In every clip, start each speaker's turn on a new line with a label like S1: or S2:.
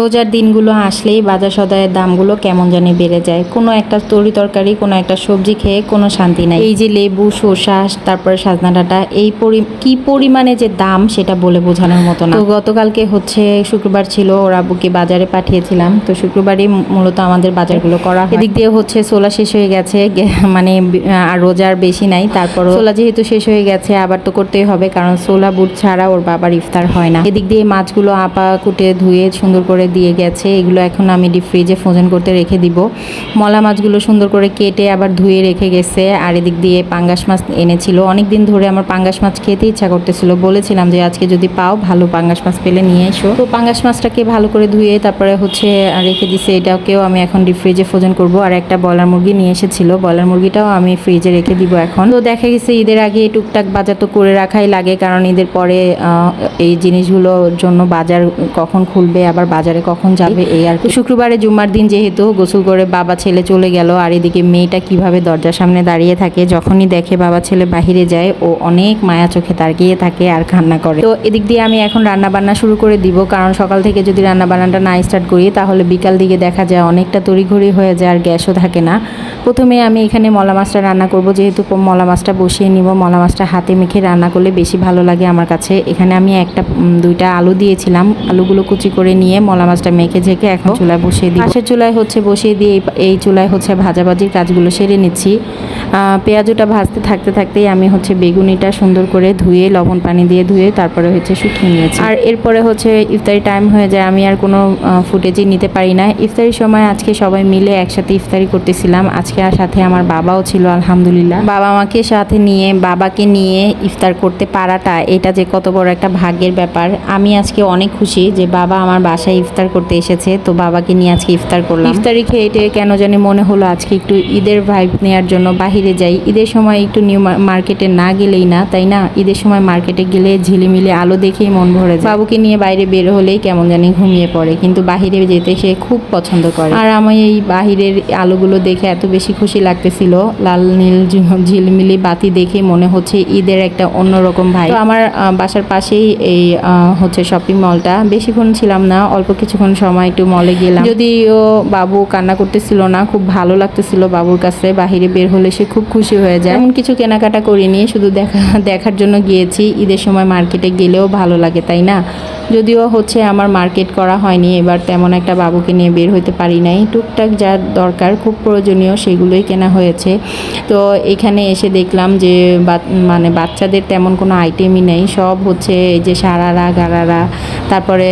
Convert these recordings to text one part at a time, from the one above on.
S1: রোজার দিনগুলো আসলেই বাজার সদায়ের দামগুলো কেমন জানি বেড়ে যায়। কোনো একটা তরি তরকারি, কোনো একটা সবজি খেয়ে কোনো শান্তি নাই। এই যে লেবু, শসা, তারপরে সাজনা ডাঁটা, এই কি পরিমাণে যে দাম সেটা বলে বোঝানোর মতো না। তো গতকালকে হচ্ছে শুক্রবার ছিল, ওর আব্বুকে বাজারে পাঠিয়েছিলাম। তো শুক্রবারই মূলত আমাদের বাজারগুলো করা এদিক দিয়ে হচ্ছে সোলা শেষ হয়ে গেছে মানে আর রোজার বেশি নাই। তারপর সোলা যেহেতু শেষ হয়ে গেছে, আবার তো করতেই হবে, কারণ সোলা বুট ছাড়া ওর বাবার ইফতার হয় না। এদিক দিয়ে মাছগুলো আপা কুটে ধুয়ে সুন্দর করে দিয়ে গেছে, এগুলো এখন আমি ডিপ ফ্রিজে ফ্রোজেন করতে রেখে দিব। মলা মাছগুলো সুন্দর করে কেটে আবার ধুয়ে রেখে গেছে, আর এদিক দিয়ে পাঙ্গাস মাছ এনেছিল। অনেক দিন ধরে আমার পাঙ্গাস মাছ খেতে ইচ্ছা করতেছিল, বলেছিলাম যে আজকে যদি পাও ভালো পাঙ্গাস মাছ পেলে নিয়ে এসো। তো পাঙ্গাস মাছটাকে ভালো করে ধুয়ে তারপরে হচ্ছে রেখে দিছে, এটাকেও আমি এখন ডিপ ফ্রিজে ফ্রোজেন করব। আর একটা ব্রয়লার মুরগি নিয়ে এসেছিল, ব্রয়লার মুরগিটাও আমি ফ্রিজে রেখে দিব এখন। তো দেখা গেছে ঈদের আগে টুকটাক বাজার তো করে রাখাই লাগে, কারণ ঈদের পরে এই জিনিসগুলোর জন্য বাজার কখন খুলবে, আবার বাজারে কখন যাবে এই আর। শুক্রবারে জুম্মার দিন যেহেতু গোসল করে বাবা ছেলে চলে গেল, আর এদিকে মেয়েটা কীভাবে দরজার সামনে দাঁড়িয়ে থাকে যখনই দেখে বাবা ছেলে বাহিরে যায়, ও অনেক মায়া চোখে তাকিয়ে থাকে আর কান্না করে। তো এদিক দিয়ে আমি এখন রান্না বান্না শুরু করে দিব, কারণ সকাল থেকে যদি রান্না বান্নাটা না স্টার্ট করি, তাহলে বিকাল দিকে দেখা যায় অনেকটা তড়িঘড়ি হয়ে যায় আর গ্যাসও থাকে না। প্রথমে আমি এখানে মলা মাছটা রান্না করব, যেহেতু মলা মাছটা বসিয়ে নিব, মলা মাছটা হাতে মেখে রান্না করলে বেশি ভালো লাগে আমার কাছে। এখানে আমি একটা দুইটা আলু দিয়েছিলাম, আলুগুলো কুচি করে নিয়ে মলা মাছটা মেখে ঝেঁকে এখন চুলায় বসিয়ে দিই পাশের চুলায় হচ্ছে বসিয়ে দিয়ে এই- চুলায় হচ্ছে ভাজাভাজির কাজগুলো সেরে নিচ্ছি। পেঁয়াজুটা ভাজতে থাকতে থাকতেই আমি হচ্ছে বেগুনিটা সুন্দর করে ধুয়ে লবণ পানি দিয়ে ধুয়ে তারপরে হচ্ছে শুকিয়ে নিয়েছি। আর এরপরে হচ্ছে ইফতারি টাইম হয়ে যায় আমি আর কোনো ফুটেজই নিতে পারি না। ইফতারির সময় আজকে সবাই মিলে একসাথে ইফতারি করতেছিলাম। আজকে আর সাথে আমার বাবাও ছিল আলহামদুলিল্লাহ। বাবা মাকে সাথে নিয়ে বাবাকে নিয়ে ইফতার করতে পারাটা এটা যে কত বড় একটা ভাগ্যের ব্যাপার। আমি আজকে অনেক খুশি যে বাবা আমার বাসায় ইফতার করতে এসেছে তো বাবাকে নিয়ে আজকে ইফতার করলাম। ইফতারি খেয়ে টেয়ে কেন জানি মনে হলো আজকে একটু ঈদের ভাইব নেওয়ার জন্য বাহিরে যাই। ঈদের সময় একটু নিউ মার্কেটে না গেলেই না তাই না? ঈদের সময় মার্কেটে গেলে ঝিলিমিলি আলো দেখেই মন ভরে যায়। বাবুকে নিয়ে বাইরে বের হলেই কেমন জানি ঘুমিয়ে পড়ে কিন্তু বাহিরে যেতে সে খুব পছন্দ করে। আর আমি এই বাহিরের আলোগুলো দেখে এত বেশি খুশি লাগতেছিল লাল নীল ঝিলমিলি বাতি দেখে মনে হচ্ছে ঈদের একটা অন্যরকম ভাই আমার বাসার পাশেই এই হচ্ছে শপিং মলটা বেশিক্ষণ ছিলাম না অল্প কিছুক্ষণ সময় একটু মলে গেলাম। যদিও বাবু কান্না করতেছিল না খুব ভালো লাগতেছিল বাবুর কাছে বাহিরে বের হলে সে খুব খুশি হয়ে যায়। এমন কিছু কেনাকাটা করিনি শুধু দেখা দেখার জন্য গিয়েছি। ঈদের সময় মার্কেটে গেলেও ভালো লাগে তাই না? যদিও হচ্ছে আমার মার্কেট করা হয়নি, এবার তেমন একটা বাবুকে নিয়ে বের হইতে পারি নাই। টুকটাক যা দরকার, খুব প্রয়োজনীয়, সেগুলোই কেনা হয়েছে। তো এখানে এসে দেখলাম যে মানে বাচ্চাদের তেমন কোনো আইটেমই নেই, সব হচ্ছে এই যে সারারা, গারারা, তারপরে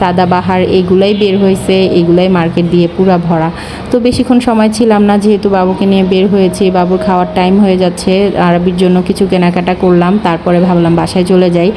S1: সাদাবাহার এগুলাই বের হয়েছে এগুলাই মার্কেট দিয়ে পুরা ভরা। তো বেশিক্ষণ সময় ছিলাম না, যেহেতু বাবুকে নিয়ে বের হয়েছি, বাবুর খাওয়ার টাইম হয়ে যাচ্ছে, আরবির জন্য কিছু কেনাকাটা করলাম, তারপরে ভাবলাম বাসায় চলে যাই।